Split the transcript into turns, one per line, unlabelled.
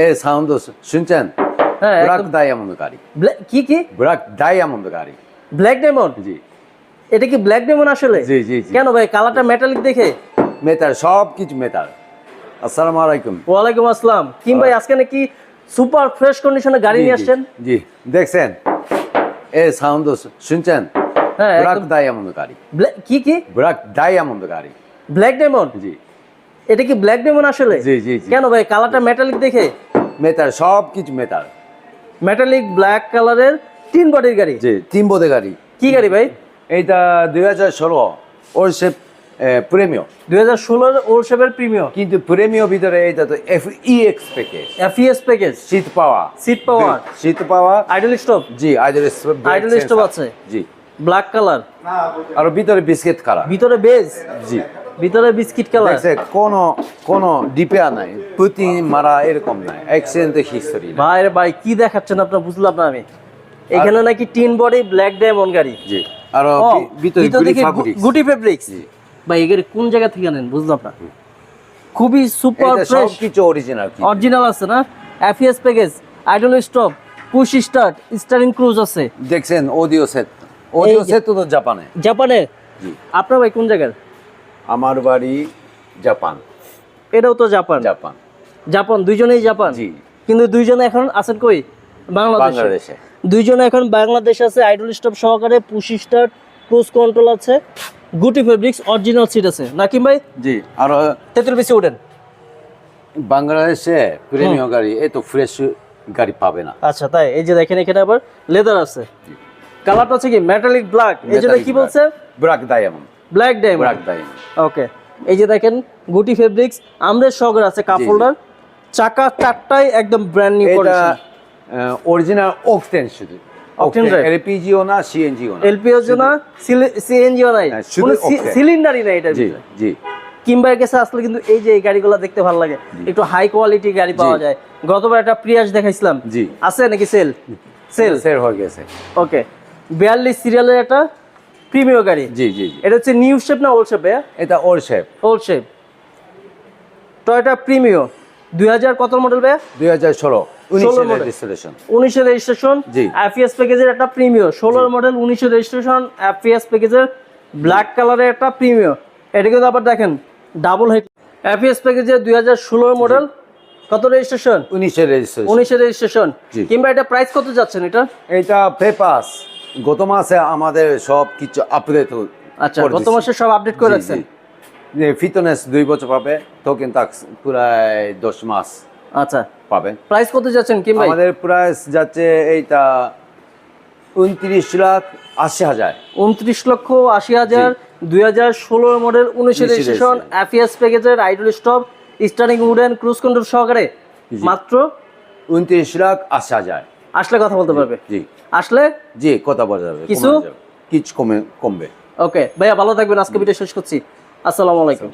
এই সাউন্ড শুনছেন?
হ্যাঁ
ব্রাক ডায়মন্ড গাড়ি।
কি কি?
ব্রাক ডায়মন্ড গাড়ি।
ব্ল্যাক ডায়মন্ড
জি।
এটা কি ব্ল্যাক ডায়মন্ড আসলে?
জি জি জি।
কেন ভাই কালারটা মেটালিক দেখে?
মেটার সব কিছু মেটার আসসালামু আলাইকুম।
ওয়ালাইকুম আসসালাম। কিম ভাই আজকে নাকি সুপার ফ্রেশ কন্ডিশনে গাড়ি নিয়ে আসছেন?
জি দেখছেন? এই সাউন্ড শুনছেন?
হ্যাঁ
ডায়মন্ড গাড়ি।
কি কি?
ব্রাক ডায়মন্ড গাড়ি।
ব্ল্যাক ডায়মন্ড
জি।
এটা কি ব্ল্যাক ডেমন আসলে?
জি জি
কেন ভাই কালারটা মেটালিক দেখে?
মেটার সব কিছু মেটার
মেটালিক ব্ল্যাক কালারের তিন বডির গাড়ি?
জি তিন বোধে গাড়ি।
কি গাড়ি ভাই?
এইটা দুই হাজার ষোলো ওর সে প্রেমিও
দুই হাজার ষোলোর শেপের
কিন্তু প্রেমিও ভিতরে এইটা তো F E X package
FES package
seat power
seat power
seat power
idle stop
জি আইডল
স্টপ আইডল stop আছে।
জি।
ব্ল্যাক কালার
আর ভিতরে বিস্কিট কালার
ভিতরে বেজ
জি।
ভিতরে বিস্কিট কালার
দেখছে কোনো কোনো ডিপেয়া নাই পুতি মারা এরকম নাই অ্যাক্সিডেন্টের হিস্টোরি
ভাই ভাই কি দেখাচ্ছেন আপনার বুঝলাম না আমি। এখানে নাকি টিন বডি ব্ল্যাক ডায়মন্ড গাড়ি।
জি আর ভিতরে
গুটি ফেব্রিক্স
জি।
ভাই এগুলো কোন জায়গা থেকে আনেন বুঝলাম না। খুবই সুপার ফ্রেশ
কিছু অরিজিনাল কি?
অরিজিনাল আছে না? FS package idle stop push start steering cruise আছে।
দেখছেন অডিও সেট অডিও সেট তো জাপানে
জাপানে
জি।
আপনার ভাই কোন জায়গার?
আমার বাড়ি জাপান।
এটাও তো জাপান?
জাপান।
জাপান দুইজনেই জাপান?
জি।
কিন্তু দুইজনে এখন আছেন কই? বাংলাদেশে। দুইজনে এখন বাংলাদেশ আছে আইডল স্টপ সহকারে পুশ স্টার্ট ক্রুজ কন্ট্রোল আছে গুটি ফেব্রিক্স অরিজিনাল সিট আছে। নাকি ভাই?
জি আর
তেতুল বেশি উঠেন।
বাংলাদেশে প্রেমীয় গাড়ি এই তো ফ্রেশ গাড়ি পাবে না।
আচ্ছা তাই? এই যে দেখেন এখানে আবার লেদার আছে। কালারটা হচ্ছে কি মেটালিক ব্ল্যাক এই জন্য কি বলছে?
Black diamond
black diamond okay এই যে দেখেন গুটি ফেব্রিক্স আমরের সহকারে আছে কাপ
জি, জি।
হোল্ডার চাকা চারটাই একদম ব্র্যান্ড নিউ
এটা
কন্ডিশন
অরিজিনাল অকটেন শুধু।
Drive?
এলপিজিও না সিএনজিও না।
এলপিও না সিএনজিও
octane।
সিলিন্ডারই নাই এটার
জি জি।
কিংবার কাছে আসলে কিন্তু এই যে এই গাড়িগুলো দেখতে ভালো লাগে। একটু হাই কোয়ালিটি গাড়ি পাওয়া যায়। গতবার একটা প্রিয়াস দেখাইছিলাম।
জি।
আছে নাকি সেল সেল
সেল হয়ে গেছে।
ওকে বিয়াল্লিশ সিরিয়ালের একটা প্রিমিয়ার গাড়ি।
জি জি
এটা হচ্ছে নিউ শেপ না ওল্ড শেপ
এটা ওর shape
old shape Toyota Premio দুই হাজার কত মডেল ভাইয়া?
দুই হাজার ষোলো। উনিশের। রেজিস্ট্রেশন।
এফিএস প্যাকেজের একটা প্রিমিও ষোলোর মডেল উনিশের রেজিস্ট্রেশন এফিএস প্যাকেজের ব্ল্যাক কালারের একটা প্রিমিও এটা কিন্তু আবার দেখেন ডাবল হাইট এফিএস প্যাকেজের দুই হাজার ষোলোর মডেল কত রেজিস্ট্রেশন
উনিশের রেজিস্ট্রেশন
উনিশের রেজিস্ট্রেশন
জি।
কিংবা এটা প্রাইস কত যাচ্ছেন এটা?
এটা পেপাস গত মাসে আমাদের সব কিছু আপডেট
আচ্ছা গত মাসে সব আপডেট করে রাখছেন
যে ফিটনেস দুই বছর পাবে টোকেন টাক্স প্রায় দশ মাস
আচ্ছা।
পাবেন
প্রাইস কত যাচ্ছেন কিংবা
আমাদের প্রাইস যাচ্ছে এইটা উনত্রিশ লাখ আশি হাজার।
উনত্রিশ লক্ষ আশি হাজার দুই হাজার ষোলোর মডেল উনিশের
19
রেজিস্ট্রেশন। এফিএস প্যাকেজের idle stop steering wooden cruise control সহকারে। মাত্র?
উনত্রিশ লাখ আশি হাজার।
আসলে কথা বলতে পারবে।
জি।
আসলে
জি কথা বলা যাবে
কিছু?
কিছু কমে কমবে।
ওকে ভাইয়া ভালো থাকবেন আজকে ভিডিও শেষ করছি। আসসালামু আলাইকুম।